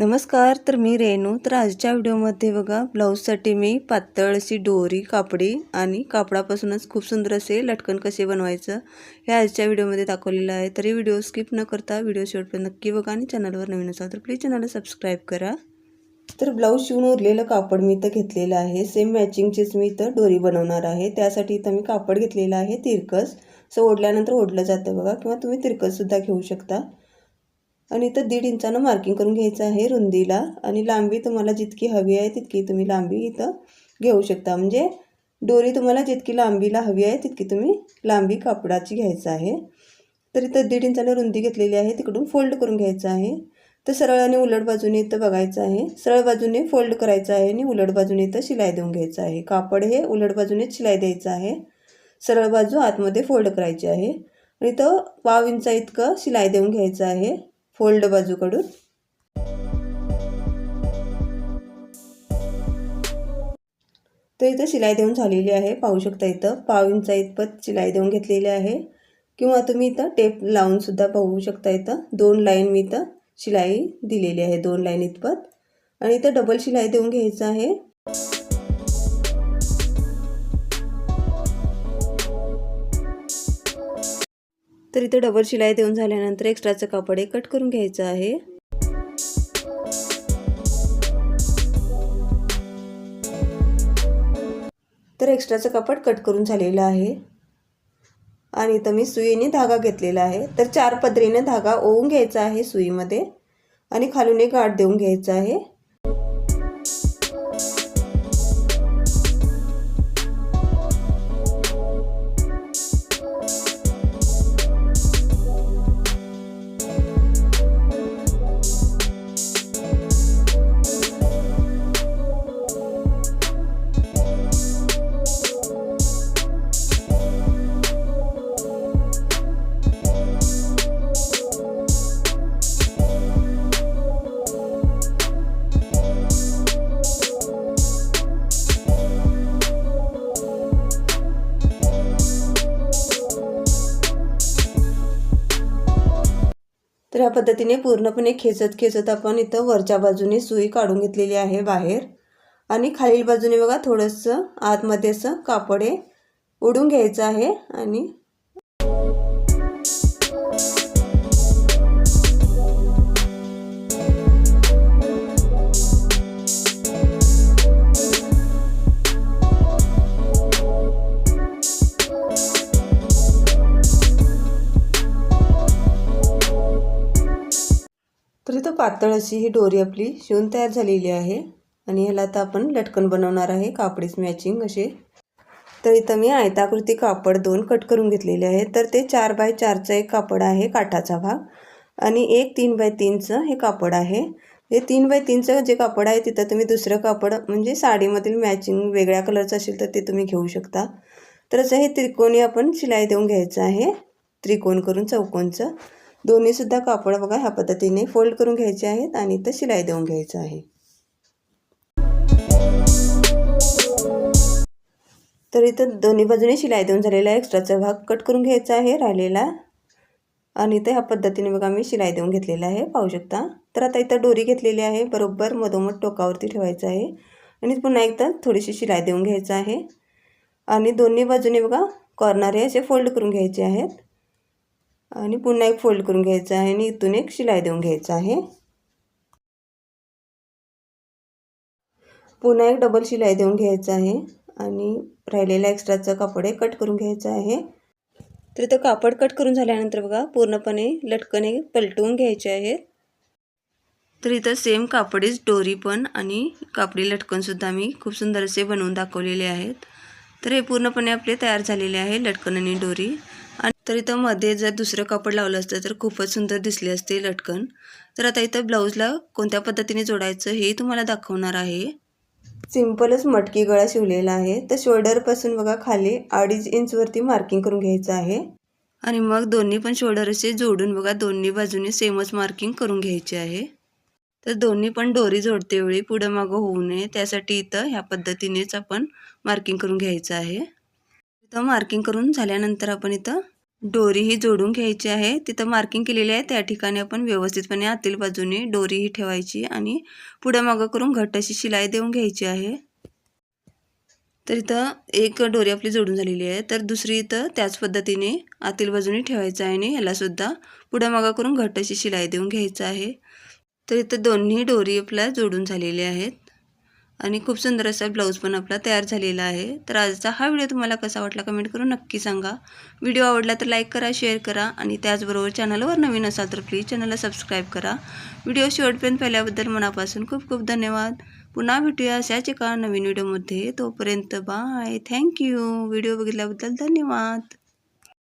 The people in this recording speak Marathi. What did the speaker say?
नमस्कार तर मी रेणू. तर आजच्या व्हिडिओमध्ये बघा ब्लाऊजसाठी मी पातळ अशी डोरी कापडी आणि कापडापासूनच खूप सुंदर असे लटकन कसे बनवायचं हे आजच्या व्हिडिओमध्ये दाखवलेलं आहे. तरी व्हिडिओ स्किप न करता व्हिडिओ शेवटपर्यंत नक्की बघा आणि चॅनलवर नवीन असाल तर प्लीज चॅनलला सबस्क्राईब करा. तर ब्लाऊज शिवून उरलेलं कापड मी इथं घेतलेलं आहे. सेम मॅचिंगचीच मी इथं डोरी बनवणार आहे. त्यासाठी इथं मी कापड घेतलेलं आहे तिरकस. सो ओढल्यानंतर ओढलं जातं बघा किंवा तुम्ही तिरकससुद्धा घेऊ शकता. आणि इथं दीड इंचानं मार्किंग करून घ्यायचं आहे रुंदीला. आणि लांबी तुम्हाला जितकी हवी आहे तितकी तुम्ही लांबी इथं घेऊ शकता. म्हणजे दोरी तुम्हाला जितकी लांबीला हवी आहे तितकी तुम्ही लांबी कापडाची घ्यायचं आहे. तर इथं दीड इंचानं रुंदी घेतलेली आहे. तिकडून फोल्ड करून घ्यायचं आहे. तर सरळ आणि उलट बाजूने इथं बघायचं आहे. सरळ बाजूने फोल्ड करायचं आहे आणि उलट बाजूने इथं शिलाई देऊन घ्यायचं आहे. कापड हे उलट बाजूनेच शिलाई द्यायचं आहे. सरळ बाजू आतमध्ये फोल्ड करायची आहे. आणि इथं पाव इंचा इतकं शिलाई देऊन घ्यायचं आहे. फोल्ड बाजूकडून. तर इथं शिलाई देऊन झालेली आहे. पाहू शकता इथं पाव इंचा इतपत शिलाई देऊन घेतलेली आहे. किंवा तुम्ही इथं टेप लावूनसुद्धा पाहू शकता इथं दोन लाईन मी इथं शिलाई दिलेली आहे. दोन लाईन इतपत. आणि इथं डबल शिलाई देऊन घ्यायचं आहे. तर इथं डबल शिलाई देऊन झाल्यानंतर एक्स्ट्राचं कापड हे कट करून घ्यायचं आहे. तर एक्स्ट्राचं कापड कट करून झालेलं आहे. आणि इथं मी सुईने धागा घेतलेला आहे. तर चार पदरीने धागा ओवून घ्यायचा आहे सुईमध्ये. आणि खालून एक गाठ देऊन घ्यायचा आहे. तर ह्या पद्धतीने पूर्णपणे खेचत खेचत आपण इथं वरच्या बाजूने सुई काढून घेतलेली आहे बाहेर. आणि खालील बाजूने बघा थोडंसं आतमध्ये असं कापडे उडून घ्यायचं आहे आणि पातळ अशी ही डोरी आपली शिवून तयार झालेली आहे. आणि ह्याला आता आपण लटकन बनवणार आहे. कापडीच मॅचिंग असे. तर इथं मी आयताकृती कापड दोन कट करून घेतलेले आहे तर ते चार बाय चारचं एक कापड आहे काठाचा भाग. आणि एक तीन बाय तीनचं हे कापड आहे. हे तीन बाय तीनचं जे कापड आहे तिथं तुम्ही दुसरं कापड म्हणजे साडीमधील मॅचिंग वेगळ्या कलरचं असेल तर ते तुम्ही घेऊ शकता. तर असं हे त्रिकोणी आपण शिलाई देऊन घ्यायचं आहे. त्रिकोण करून चौकोनचं दोन्हीसुद्धा कापड बघा ह्या पद्धतीने फोल्ड करून घ्यायचे आहेत आणि इथं शिलाई देऊन घ्यायचं आहे. तर इथं दोन्ही बाजूने शिलाई देऊन झालेला एक्स्ट्राचा भाग कट करून घ्यायचा आहे राहिलेला. आणि इथं ह्या पद्धतीने बघा मी शिलाई देऊन घेतलेला आहे पाहू शकता. तर आता इथं डोरी घेतलेली आहे बरोबर मधोमध टोकावरती ठेवायचं आहे. आणि पुन्हा एकदा थोडीशी शिलाई देऊन घ्यायचं आहे. आणि दोन्ही बाजूने बघा कॉर्नर हे असे फोल्ड करून घ्यायचे आहेत. आणि पुन्हा एक फोल्ड करून घ्यायचं आहे आणि इथून एक शिलाई देऊन घ्यायचं आहे. पुन्हा एक डबल शिलाई देऊन घ्यायचं आहे आणि राहिलेला एक्स्ट्राचं कापड हे कट करून घ्यायचं आहे. तर इथं कापड कट करून झाल्यानंतर बघा पूर्णपणे लटकणे पलटवून घ्यायचे आहेत. तर इथं सेम कापडीच डोरी पण आणि कापडी लटकनसुद्धा मी खूप सुंदर असे बनवून दाखवलेले आहेत. तर हे पूर्णपणे आपले तयार झालेले आहे लटकन आणि डोरी तर इथं मध्ये जर दुसरं कापड लावलं असतं तर खूपच सुंदर दिसले असते लटकन. तर आता इथं ब्लाऊजला कोणत्या पद्धतीने जोडायचं हे तुम्हाला दाखवणार आहे. सिम्पलच मटकी गळा शिवलेला आहे. तर शोल्डरपासून बघा खाली अडीच इंचवरती मार्किंग करून घ्यायचं आहे. आणि मग दोन्ही पण शोल्डर असे जोडून बघा दोन्ही बाजूने सेमच मार्किंग करून घ्यायचे आहे. तर दोन्ही पण डोरी जोडते वेळी पुढं मागं होऊ नये. त्यासाठी इथं ह्या पद्धतीनेच आपण मार्किंग करून घ्यायचं आहे. इथं मार्किंग करून झाल्यानंतर आपण इथं डोरी ही जोडून घ्यायची आहे. तिथं मार्किंग केलेली आहे. त्या ठिकाणी आपण व्यवस्थितपणे आतील बाजूने डोरी ही ठेवायची आणि पुढं मागं करून घट्ट अशी शिलाई देऊन घ्यायची आहे. तर इथं एक डोरी आपली जोडून झालेली आहे. तर दुसरी इथं त्याच पद्धतीने आतील बाजूने ठेवायचं आहे आणि यालासुद्धा पुढं मागं करून घट्ट अशी शिलाई देऊन घ्यायचं आहे. तर इथं दोन्ही डोरी आपल्या जोडून झालेल्या आहेत. आणि खूप सुंदर असा ब्लाऊज पण आपला तयार झालेला आहे. तर आजचा हा व्हिडिओ तुम्हाला कसा वाटला कमेंट करून नक्की सांगा. व्हिडिओ आवडला तर लाईक करा शेअर करा आणि त्याचबरोबर चॅनलवर नवीन असाल तर प्लीज चॅनलला सबस्क्राईब करा. व्हिडिओ शेवटपर्यंत पाहिल्याबद्दल मनापासून खूप खूप धन्यवाद. पुन्हा भेटूया अशाच एका नवीन व्हिडिओमध्ये. तोपर्यंत बाय थँक्यू व्हिडिओ बघितल्याबद्दल धन्यवाद.